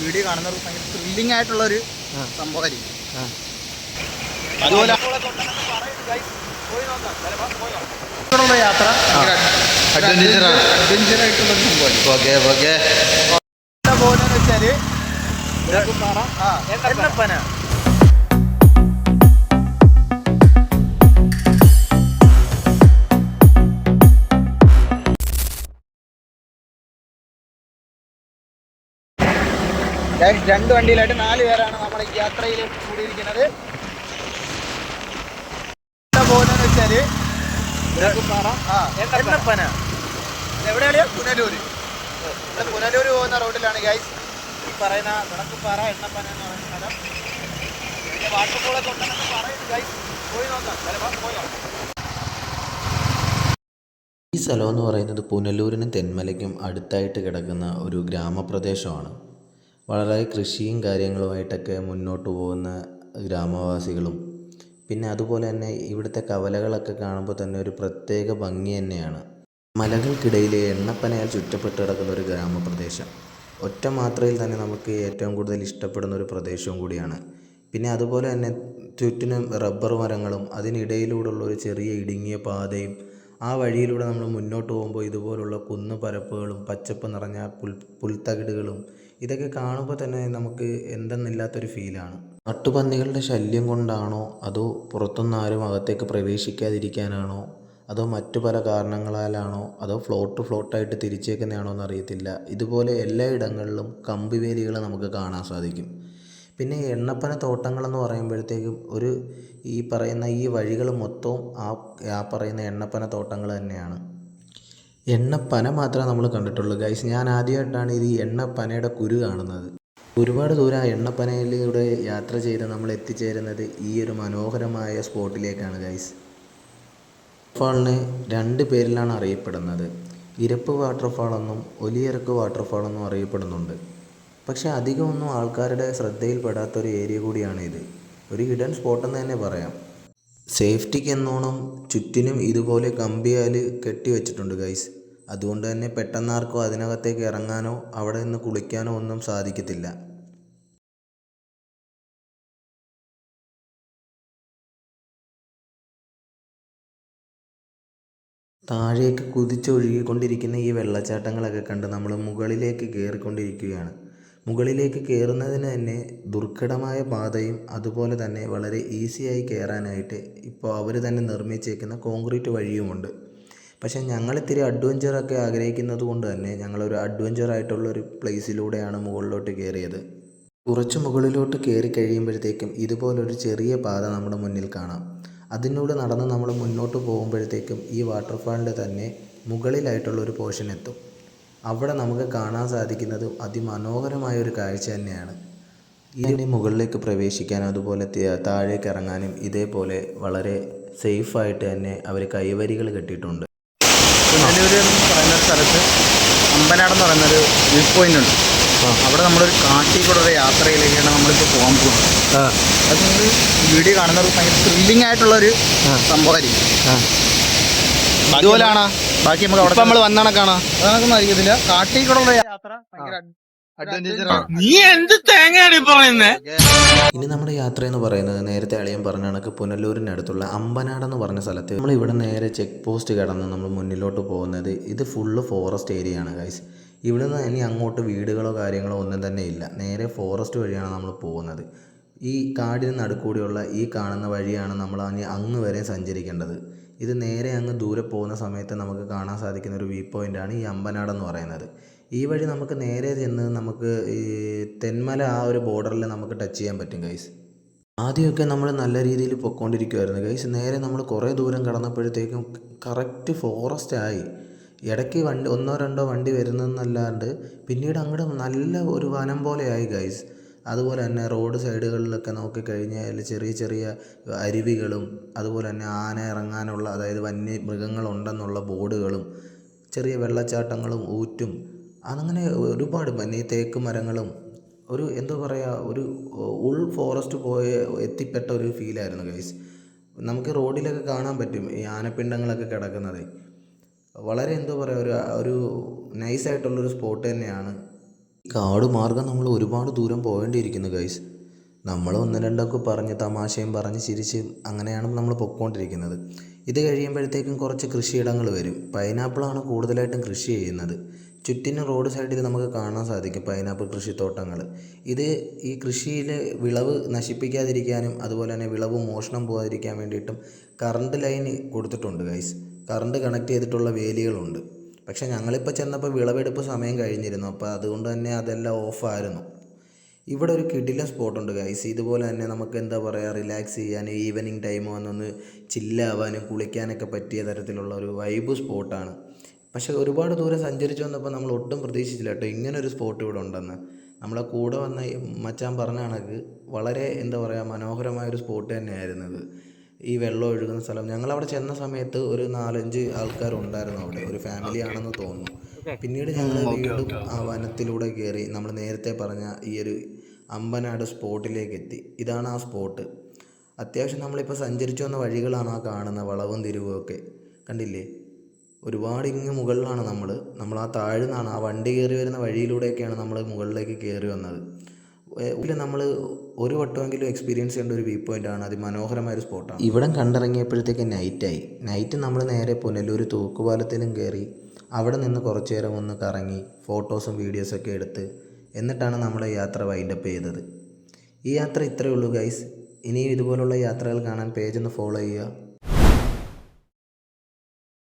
Video കാണുന്നവർക്ക് ഭയങ്കര thrilling ആയിട്ടുള്ളൊരു ഒരു സംഭവമായിരിക്കും. അതുപോലെ യാത്ര. അഡ്വഞ്ചർ ആയിട്ടുള്ളൊരു സംഭവമായിരിക്കും. ഓക്കെ എണ്ണപ്പന രണ്ട് വണ്ടിയിലായിട്ട് നാല് പേരാണ് നമ്മുടെ ഈ യാത്രയിൽ കൂടിയിരിക്കുന്നത്. പോകുന്നതെന്ന് വെച്ചാൽ എണ്ണപ്പന എവിടെയാണ് പുനലൂര്. ഇവിടെ പുനലൂര് പോകുന്ന റോഡിലാണ് ഗൈസ് ഈ പറയുന്ന വിളക്കുപ്പാറ എണ്ണപ്പന എന്ന് പറയുന്ന സ്ഥലം. പിന്നെ വാട്ടർഫോളൊക്കെ ഉണ്ടെന്നൊക്കെ പറയുന്നു ഗൈസ് പോയി നോക്കാം. ചിലപ്പോൾ പോയി നോക്കാം ഈ സ്ഥലം എന്ന് പറയുന്നത് പുനലൂരിനും തെന്മലയ്ക്കും അടുത്തായിട്ട് കിടക്കുന്ന ഒരു ഗ്രാമപ്രദേശമാണ്. വളരെ കൃഷിയും കാര്യങ്ങളുമായിട്ടൊക്കെ മുന്നോട്ട് പോകുന്ന ഗ്രാമവാസികളും പിന്നെ അതുപോലെ തന്നെ ഇവിടുത്തെ കവലകളൊക്കെ കാണുമ്പോൾ തന്നെ ഒരു പ്രത്യേക ഭംഗി തന്നെയാണ്. മലകൾക്കിടയിലെ എണ്ണപ്പനയാൽ ചുറ്റപ്പെട്ട് കിടക്കുന്ന ഒരു ഗ്രാമപ്രദേശം. ഒറ്റ മാത്രയിൽ തന്നെ നമുക്ക് ഏറ്റവും കൂടുതൽ ഇഷ്ടപ്പെടുന്ന ഒരു പ്രദേശവും കൂടിയാണ്. പിന്നെ അതുപോലെ തന്നെ ചുറ്റിനും റബ്ബർ മരങ്ങളും അതിനിടയിലൂടെയുള്ള ഒരു ചെറിയ ഇടുങ്ങിയ പാതയും ആ വഴിയിലൂടെ നമ്മൾ മുന്നോട്ട് പോകുമ്പോൾ ഇതുപോലുള്ള കുന്നു പരപ്പുകളും പച്ചപ്പ് നിറഞ്ഞ പുൽ പുൽത്തകിടുകളും ഇതൊക്കെ കാണുമ്പോൾ തന്നെ നമുക്ക് എന്തെന്നില്ലാത്തൊരു ഫീലാണ് നട്ടുപന്നികളുടെ ശല്യം കൊണ്ടാണോ? അതോ പുറത്തുനിന്ന് ആരും അകത്തേക്ക് പ്രവേശിക്കാതിരിക്കാനാണോ? അതോ മറ്റു പല കാരണങ്ങളാലാണോ? അതോ ഫ്ലോട്ട് ഫ്ലോട്ടായിട്ട് തിരിച്ചേക്കുന്നതാണോ എന്നറിയത്തില്ല ഇതുപോലെ എല്ലായിടങ്ങളിലും കമ്പിവേലികൾ നമുക്ക് കാണാൻ സാധിക്കും. പിന്നെ എണ്ണപ്പന തോട്ടങ്ങളെന്ന് പറയുമ്പോഴത്തേക്കും ഒരു ഈ പറയുന്ന ഈ വഴികൾ മൊത്തവും ആ ആ പറയുന്ന എണ്ണപ്പന തോട്ടങ്ങൾ തന്നെയാണ്. എണ്ണപ്പന മാത്രമേ നമ്മൾ കണ്ടിട്ടുള്ളൂ. ഗൈസ് ഞാൻ ആദ്യമായിട്ടാണ് ഇത് എണ്ണപ്പനയുടെ കുരു കാണുന്നത്. ഒരുപാട് ദൂരം എണ്ണപ്പനയിലൂടെ യാത്ര ചെയ്ത് നമ്മൾ എത്തിച്ചേരുന്നത് ഈ ഒരു മനോഹരമായ സ്പോട്ടിലേക്കാണ് ഗൈസ് വാട്ടർഫാളിനെ രണ്ട് പേരിലാണ് അറിയപ്പെടുന്നത്. ഇരപ്പ് വാട്ടർഫാളെന്നും ഒലിയിറക്ക് വാട്ടർഫാളെന്നും അറിയപ്പെടുന്നുണ്ട്. പക്ഷേ അധികമൊന്നും ആൾക്കാരുടെ ശ്രദ്ധയിൽപ്പെടാത്ത ഒരു ഏരിയ കൂടിയാണ് ഇത് ഒരു ഹിഡൻ സ്പോട്ടെന്ന് തന്നെ പറയാം. സേഫ്റ്റിക്ക് എന്നോണം ചുറ്റിനും ഇതുപോലെ കമ്പിയാൽ കെട്ടി വെച്ചിട്ടുണ്ട് ഗൈസ്. അതുകൊണ്ട് തന്നെ പെട്ടെന്നാർക്കോ അതിനകത്തേക്ക് ഇറങ്ങാനോ അവിടെ നിന്ന് കുളിക്കാനോ ഒന്നും സാധിക്കത്തില്ല. താഴേക്ക് കുതിച്ചൊഴുകിക്കൊണ്ടിരിക്കുന്ന ഈ വെള്ളച്ചാട്ടങ്ങളൊക്കെ കണ്ട് നമ്മൾ മുകളിലേക്ക് കയറിക്കൊണ്ടിരിക്കുകയാണ്. മുകളിലേക്ക് കയറുന്നതിന് തന്നെ ദുർഘടമായ പാതയും അതുപോലെ തന്നെ വളരെ ഈസിയായി കയറാനായിട്ട് ഇപ്പോൾ അവർ തന്നെ നിർമ്മിച്ചേക്കുന്ന കോൺക്രീറ്റ് വഴിയുമുണ്ട്. പക്ഷേ ഞങ്ങളിത്തിരി അഡ്വഞ്ചറൊക്കെ ആഗ്രഹിക്കുന്നത് കൊണ്ട് തന്നെ ഞങ്ങളൊരു അഡ്വഞ്ചർ ആയിട്ടുള്ള ഒരു പ്ലേസിലൂടെയാണ് മുകളിലോട്ട് കയറിയത് കുറച്ച് മുകളിലോട്ട് കയറി കഴിയുമ്പോഴത്തേക്കും ഇതുപോലൊരു ചെറിയ പാത നമ്മുടെ മുന്നിൽ കാണാം. അതിനോട് നടന്ന് നമ്മൾ മുന്നോട്ട് പോകുമ്പോഴത്തേക്കും ഈ വാട്ടർഫാളിന്റെ തന്നെ മുകളിലായിട്ടുള്ള ഒരു പോർഷൻ എത്തും. അവിടെ നമുക്ക് കാണാൻ സാധിക്കുന്നത് അതിമനോഹരമായ ഒരു കാഴ്ച തന്നെയാണ്. ഇതിന് മുകളിലേക്ക് പ്രവേശിക്കാനും അതുപോലെ താഴേക്ക് ഇറങ്ങാനും ഇതേപോലെ വളരെ സേഫ് ആയിട്ട് തന്നെ അവർ കൈവരികൾ കെട്ടിയിട്ടുണ്ട്. പുനലൂര് എന്ന് പറയുന്ന ഒരു സ്ഥലത്ത് അമ്പനാട് എന്ന് പറയുന്നൊരു വ്യൂ പോയിന്റ് ഉണ്ട്. അവിടെ നമ്മളൊരു കാട്ടിൽ കൂടെ ഒരു യാത്രയിലേക്കാണ് നമ്മളിപ്പോൾ പോകാൻ പോകുന്നത്. അത് നിങ്ങൾ വീഡിയോ കാണുന്നത് ഭയങ്കര ത്രില്ലിംഗ് ആയിട്ടുള്ളൊരു ഒരു സംഭവമായിരിക്കും. ആ. ഇതുപോലെയാണോ? ബാക്കി നമുക്ക് അവിടെ നമ്മൾ വന്നണക്കാണോ അതൊന്നും അറിയത്തില്ല. കാട്ടിൽ കൂടെ ഉള്ള യാത്ര ഭയങ്കര അഡ്വഞ്ചർ നീ എന്ത് തേങ്ങയാണ് പറയുന്നേ? ഇനി നമ്മുടെ യാത്ര എന്ന് പറയുന്നത് നേരത്തെ അളിയൻ പറഞ്ഞ കണക്ക് പുനലൂരിനടുത്തുള്ള അമ്പനാട് എന്ന് പറഞ്ഞ സ്ഥലത്ത് നമ്മൾ ഇവിടെ നേരെ ചെക്ക് പോസ്റ്റ് കടന്ന് നമ്മൾ മുന്നിലോട്ട് പോകുന്നത് ഇത് ഫുള്ള് ഫോറസ്റ്റ് ഏരിയ ആണ് ഗൈസ് ഇവിടെ നിന്ന് ഇനി അങ്ങോട്ട് വീടുകളോ കാര്യങ്ങളോ ഒന്നും തന്നെ ഇല്ല. നേരെ ഫോറസ്റ്റ് വഴിയാണ് നമ്മൾ പോകുന്നത്. ഈ കാടിന് നടുക്കൂടിയുള്ള ഈ കാണുന്ന വഴിയാണ് നമ്മൾ ഇനി അങ്ങ് വരെ സഞ്ചരിക്കേണ്ടത്. ഇത് നേരെ അങ്ങ് ദൂരെ പോകുന്ന സമയത്ത് നമുക്ക് കാണാൻ സാധിക്കുന്ന ഒരു വ്യൂ പോയിന്റാണ് ഈ അമ്പനാട് എന്ന് പറയുന്നത്. ഈ വഴി നമുക്ക് നേരെ ചെന്ന് നമുക്ക് ഈ തെന്മല ആ ഒരു ബോർഡറിൽ നമുക്ക് ടച്ച് ചെയ്യാൻ പറ്റും ഗൈസ് ആദ്യമൊക്കെ നമ്മൾ നല്ല രീതിയിൽ പൊയ്ക്കൊണ്ടിരിക്കുമായിരുന്നു ഗൈസ് നേരെ നമ്മൾ കുറേ ദൂരം കടന്നപ്പോഴത്തേക്കും കറക്റ്റ് ഫോറസ്റ്റ് ആയി. ഇടയ്ക്ക് വണ്ടി ഒന്നോ രണ്ടോ വണ്ടി വരുന്നതെന്നല്ലാണ്ട് പിന്നീട് അങ്ങോട്ട് നല്ല ഒരു വനം പോലെയായി ഗൈസ് അതുപോലെ തന്നെ റോഡ് സൈഡുകളിലൊക്കെ നോക്കി കഴിഞ്ഞാൽ ചെറിയ ചെറിയ അരുവികളും അതുപോലെ തന്നെ ആന ഇറങ്ങാനുള്ള അതായത് വന്യ മൃഗങ്ങളുണ്ടെന്നുള്ള ബോർഡുകളും ചെറിയ വെള്ളച്ചാട്ടങ്ങളും ഊറ്റും അങ്ങനെ ഒരുപാട് വന്യ തേക്ക് മരങ്ങളും ഒരു എന്താ പറയുക ഒരു ഉൾ ഫോറസ്റ്റ് പോയ എത്തിപ്പെട്ട ഒരു ഫീലായിരുന്നു ഗൈസ് നമുക്ക് റോഡിലൊക്കെ കാണാൻ പറ്റും ഈ ആനപ്പിണ്ടങ്ങളൊക്കെ കിടക്കുന്നത്. വളരെ എന്തോ പറയുക ഒരു ഒരു നൈസായിട്ടുള്ളൊരു സ്പോട്ട് തന്നെയാണ് കാട് മാർഗം നമ്മൾ ഒരുപാട് ദൂരം പോകേണ്ടിയിരിക്കുന്നു ഗൈസ് നമ്മൾ ഒന്ന് രണ്ടൊക്കെ പറഞ്ഞ് തമാശയും പറഞ്ഞ് ചിരിച്ച് അങ്ങനെയാണ് നമ്മൾ പൊയ്ക്കൊണ്ടിരിക്കുന്നത് ഇത് കഴിയുമ്പോഴത്തേക്കും കുറച്ച് കൃഷിയിടങ്ങൾ വരും. പൈനാപ്പിളാണ് കൂടുതലായിട്ടും കൃഷി ചെയ്യുന്നത്. ചുറ്റിനും റോഡ് സൈഡിൽ നമുക്ക് കാണാൻ സാധിക്കും പൈനാപ്പിൾ കൃഷിത്തോട്ടങ്ങൾ ഇത് ഈ കൃഷിയിൽ വിളവ് നശിപ്പിക്കാതിരിക്കാനും അതുപോലെ തന്നെ വിളവ് മോഷണം പോകാതിരിക്കാൻ വേണ്ടിയിട്ടും കറണ്ട് ലൈൻ കൊടുത്തിട്ടുണ്ട് ഗൈസ് കറണ്ട് കണക്ട് ചെയ്തിട്ടുള്ള വേലികളുണ്ട്. പക്ഷേ ഞങ്ങളിപ്പോൾ ചെന്നപ്പോൾ വിളവെടുപ്പ് സമയം കഴിഞ്ഞിരുന്നു. അപ്പോൾ അതുകൊണ്ട് തന്നെ അതെല്ലാം ഓഫായിരുന്നു ഇവിടെ ഒരു കിടിലൻ സ്പോട്ടുണ്ട് ഗൈസ് ഇതുപോലെ തന്നെ നമുക്ക് എന്താ പറയുക റിലാക്സ് ചെയ്യാനും ഈവനിങ് ടൈം വന്നൊന്ന് ചില്ലാവാനും കുളിക്കാനൊക്കെ പറ്റിയ തരത്തിലുള്ള ഒരു വൈബ് സ്പോട്ടാണ് പക്ഷേ ഒരുപാട് ദൂരം സഞ്ചരിച്ചു വന്നപ്പോൾ നമ്മൾ ഒട്ടും പ്രതീക്ഷിച്ചില്ല കേട്ടോ ഇങ്ങനൊരു സ്പോട്ട് ഇവിടെ ഉണ്ടെന്ന്. നമ്മളെ കൂടെ വന്ന മച്ചാൻ പറഞ്ഞ കണക്ക് വളരെ എന്താ പറയുക മനോഹരമായൊരു സ്പോട്ട് തന്നെയായിരുന്നു ഈ വെള്ളം ഒഴുകുന്ന സ്ഥലം. ഞങ്ങൾ അവിടെ ചെന്ന സമയത്ത് ഒരു നാലഞ്ച് ആൾക്കാരുണ്ടായിരുന്നു അവിടെ. ഒരു ഫാമിലി ആണെന്ന് തോന്നുന്നു. പിന്നീട് ഞങ്ങൾ വീണ്ടും ആ വനത്തിലൂടെ കയറി നമ്മൾ നേരത്തെ പറഞ്ഞ ഈ ഒരു അമ്പനാട് സ്പോട്ടിലേക്ക് എത്തി. ഇതാണ് ആ സ്പോട്ട്. അത്യാവശ്യം നമ്മളിപ്പോൾ സഞ്ചരിച്ചു വന്ന വഴികളാണ് ആ കാണുന്ന വളവും തിരിവും ഒക്കെ. കണ്ടില്ലേ? ഒരുപാട് ഇങ്ങ് മുകളിലാണ് നമ്മൾ നമ്മൾ ആ താഴ്ന്നാണ് ആ വണ്ടി കയറി വരുന്ന വഴിയിലൂടെയൊക്കെയാണ് നമ്മൾ മുകളിലേക്ക് കയറി വന്നത്. ഇതിൽ നമ്മൾ ഒരു വട്ടമെങ്കിലും എക്സ്പീരിയൻസ് ചെയ്യേണ്ട ഒരു വ്യൂ പോയിന്റാണ് അതിമനോഹരമായ ഒരു സ്പോട്ടാണ് ഇവിടം കണ്ടിറങ്ങിയപ്പോഴത്തേക്ക് നൈറ്റായി നൈറ്റ് നമ്മൾ നേരെ പുനലൂർ തൂക്കുപാലത്തിലും കയറി അവിടെ നിന്ന് കുറച്ചു നേരം ഒന്ന് കറങ്ങി ഫോട്ടോസും വീഡിയോസൊക്കെ എടുത്ത് എന്നിട്ടാണ് നമ്മൾ യാത്ര വൈൻഡപ്പ് ചെയ്തത്. ഈ യാത്ര ഇത്രയേ ഉള്ളൂ ഗൈസ് ഇനിയും ഇതുപോലുള്ള യാത്രകൾ കാണാൻ പേജ് ഒന്ന് ഫോളോ ചെയ്യുക.